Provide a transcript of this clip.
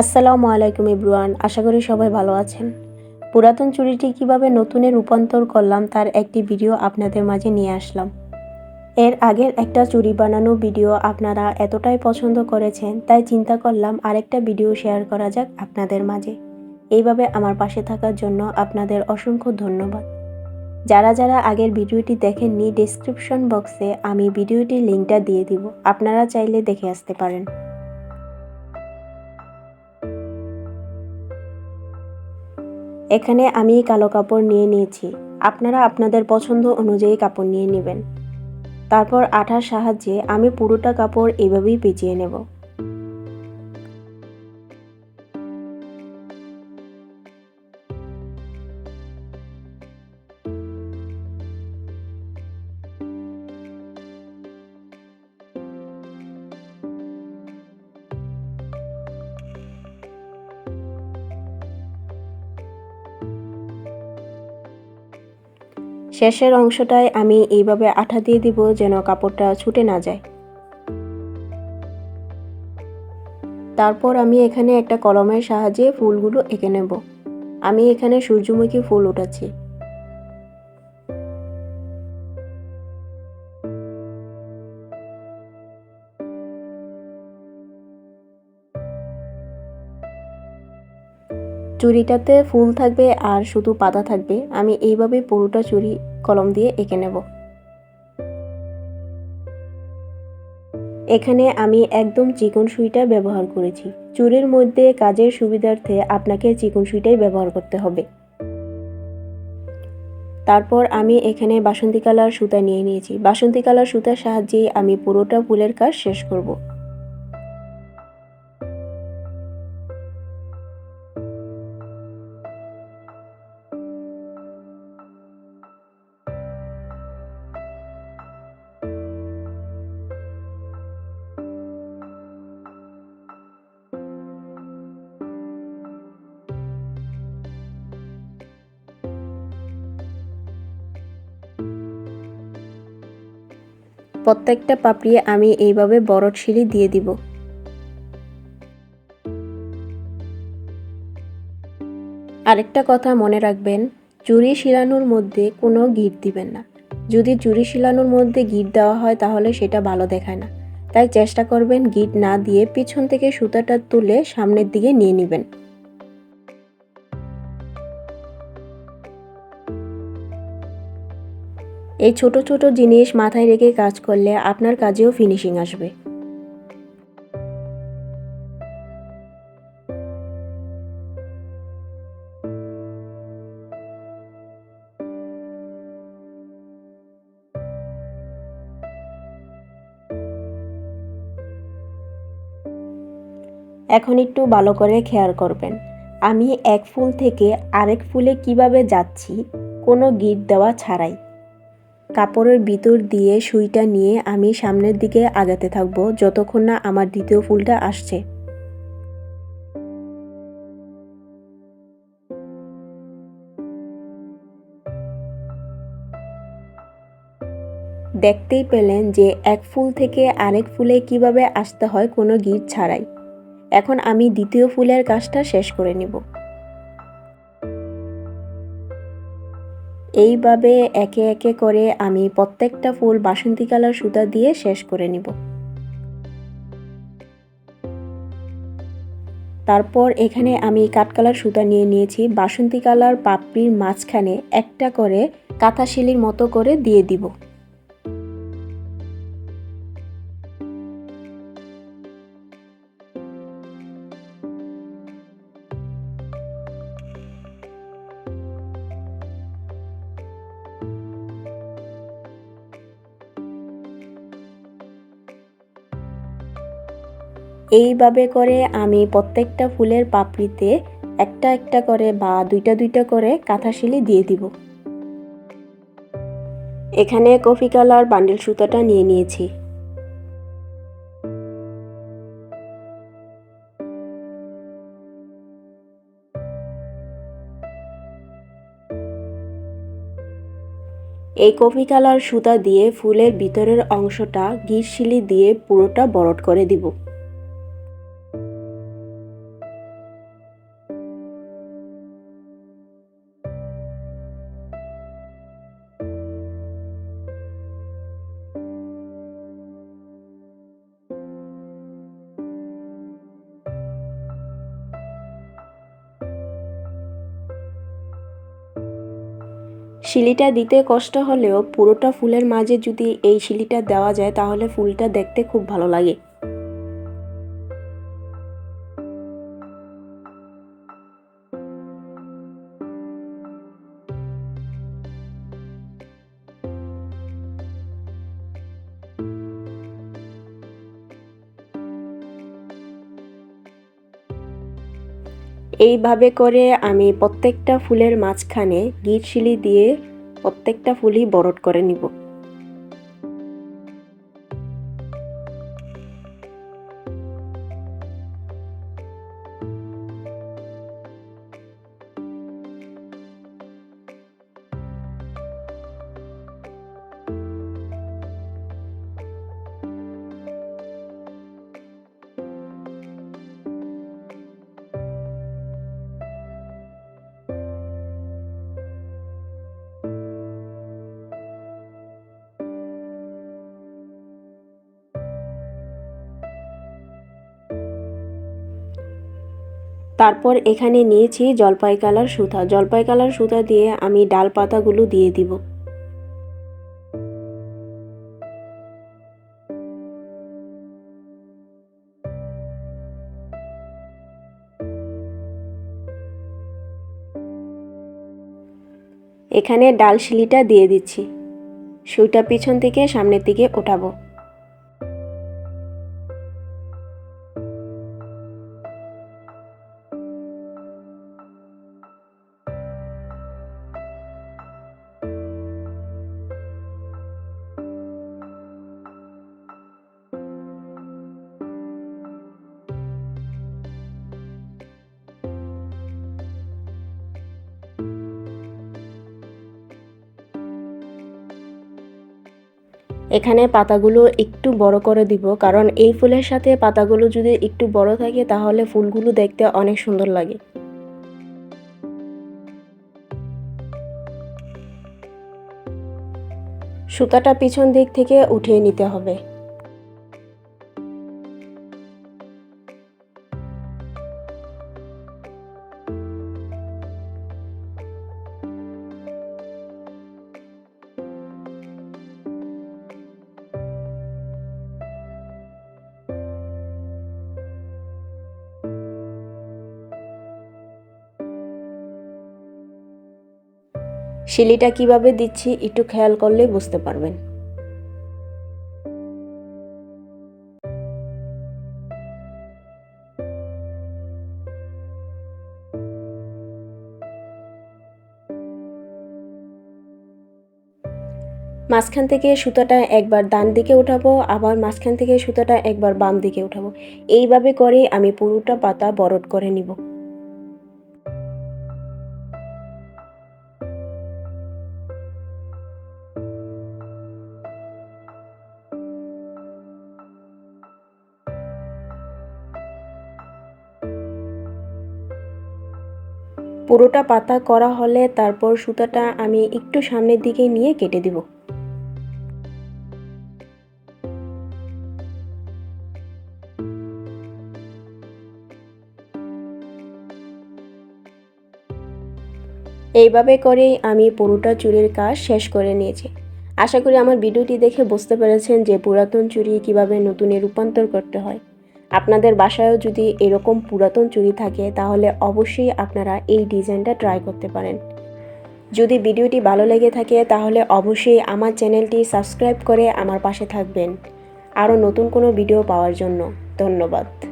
আসসালামু আলাইকুম ইব্রুয়ান আশা করি সবাই ভালো আছেন। পুরাতন চুরিটি কীভাবে নতুনে রূপান্তর করলাম তার একটি ভিডিও আপনাদের মাঝে নিয়ে আসলাম। এর আগের একটা চুরি বানানো ভিডিও আপনারা এতটাই পছন্দ করেছেন, তাই চিন্তা করলাম আরেকটা ভিডিও শেয়ার করা যাক আপনাদের মাঝে। এইভাবে আমার পাশে থাকার জন্য আপনাদের অসংখ্য ধন্যবাদ। যারা যারা আগের ভিডিওটি দেখেননি ডিসক্রিপশন বক্সে আমি ভিডিওটির লিঙ্কটা দিয়ে দিব। আপনারা চাইলে দেখে আসতে পারেন। এখানে আমি কালো কাপড় নিয়ে নিয়েছি। আপনারা আপনাদের পছন্দ অনুযায়ী কাপড় নিয়ে নেবেন। তারপর আঠার সাহায্যে আমি পুরোটা কাপড় এভাবেই পেঁচিয়ে নেব। শেষের অংশটায় আমি এইভাবে আঠা দিয়ে দিব যেন কাপড়টা ছুটে না যায়। তারপর আমি এখানে একটা কলমের সাহায্যে ফুলগুলো এঁকে নেব। আমি এখানে সূর্যমুখী ফুল উঠাচ্ছি। চুড়িটাতে ফুল থাকবে আর শুধু পাতা থাকবে। আমি এইভাবে পুরোটা চুড়ি কলম দিয়ে এঁকে নেব। এখানে আমি একদম চিকন সুইটা ব্যবহার করেছি। চুরির মধ্যে কাজের সুবিধার্থে আপনাকে চিকন সুইটাই ব্যবহার করতে হবে। তারপর আমি এখানে বাসন্তী কালার সুতা নিয়ে নিয়েছি। বাসন্তী কালার সুতার সাহায্যেই আমি পুরোটা ফুলের কাজ শেষ করব। প্রত্যেকটা পাপড়ি আমি এইভাবে বরট শিলি দিয়ে দিব। আরেকটা কথা মনে রাখবেন, চুরি শিলানোর মধ্যে কোনো গিট দিবেন না। যদি চুরি শিলানোর মধ্যে গিট দেওয়া হয় তাহলে সেটা ভালো দেখায় না। তাই চেষ্টা করবেন গিট না দিয়ে পিছন থেকে সুতাটা তুলে সামনের দিকে নিয়ে নেবেন। এই ছোট ছোট জিনিস মাথায় রেখে কাজ করলে আপনার কাজেও ফিনিশিং আসবে। এখন একটু ভালো করে খেয়াল করবেন। আমি এক ফুল থেকে আরেক ফুলে কীভাবে যাচ্ছি কোনো গিট দেওয়া ছাড়াই। কাপড়ের ভিতর দিয়ে সুইটা নিয়ে আমি সামনের দিকে আগাতে থাকব যতক্ষণ না আমার দ্বিতীয় ফুলটা আসছে। দেখতেই পেলেন যে এক ফুল থেকে আরেক ফুলে কীভাবে আসতে হয় কোনো গিট ছাড়াই। এখন আমি দ্বিতীয় ফুলের কাজটা শেষ করে নিব। এইভাবে একে একে করে আমি প্রত্যেকটা ফুল বাসন্তী কালার সুতা দিয়ে শেষ করে নিব। তারপর এখানে আমি কাঠকালার সুতা নিয়ে নিয়েছি। বাসন্তী কালার পাপড়ির মাঝখানে একটা করে কাঁথা শিলির মতো করে দিয়ে দিব। এইভাবে করে আমি প্রত্যেকটা ফুলের পাপড়িতে একটা একটা করে বা দুইটা দুইটা করে কাঁথাশিলি দিয়ে দিব। এখানে কফি কালার বান্ডেল সুতাটা নিয়ে নিয়েছি। এই কফি কালার সুতা দিয়ে ফুলের ভিতরের অংশটা গিরশিলি দিয়ে পুরোটা বরট করে দিব। শিলিটা দিতে কষ্ট হলেও পুরোটা ফুলের মাঝে যদি এই শিলিটা দেওয়া যায়, তাহলে ফুলটা দেখতে খুব ভালো লাগে। এইভাবে করে আমি প্রত্যেকটা ফুলের মাঝখানে গিট শিলি দিয়ে প্রত্যেকটা ফুলই বরট করে নিব। তারপর এখানে নিয়েছি জলপাই কালার সুতা। জলপাই কালার সুতা দিয়ে আমি ডাল পাতাগুলো দিয়ে দিব। এখানে ডাল শিলিটা দিয়ে দিচ্ছি। সুইটা পিছন থেকে সামনের দিকে ওঠাবো। এখানে পাতাগুলো একটু বড় করে দিব, কারণ এই ফুলের সাথে পাতাগুলো যদি একটু বড় থাকে তাহলে ফুলগুলো দেখতে অনেক সুন্দর লাগে। সুতাটা পিছন দিক থেকে উঠিয়ে নিতে হবে। শিলিটা কীভাবে দিচ্ছি একটু খেয়াল করলেই বুঝতে পারবেন। মাঝখান থেকে সুতাটা একবার ডান দিকে উঠাবো, আবার মাঝখান থেকে সুতাটা একবার বাম দিকে উঠাবো। এইভাবে করে আমি পুরোটা পাতা বরট করে নিব। পুরোটা পাতা করা হলে তারপর সুতাটা আমি একটু সামনের দিকে নিয়ে কেটে দিব। এইভাবে করেই আমি পুরোটা চুরির কাজ শেষ করে নিয়েছি। আশা করি আমার ভিডিওটি দেখে বুঝতে পেরেছেন যে পুরাতন চুরি কীভাবে নতুনে রূপান্তর করতে হয়। আপনাদের বাসায়ও যদি এরকম পুরাতন চুড়ি থাকে, তাহলে অবশ্যই আপনারা এই ডিজাইনটা ট্রাই করতে পারেন। যদি ভিডিওটি ভালো লেগে থাকে, তাহলে অবশ্যই আমার চ্যানেলটি সাবস্ক্রাইব করে আমার পাশে থাকবেন। আরও নতুন কোনো ভিডিও পাওয়ার জন্য ধন্যবাদ।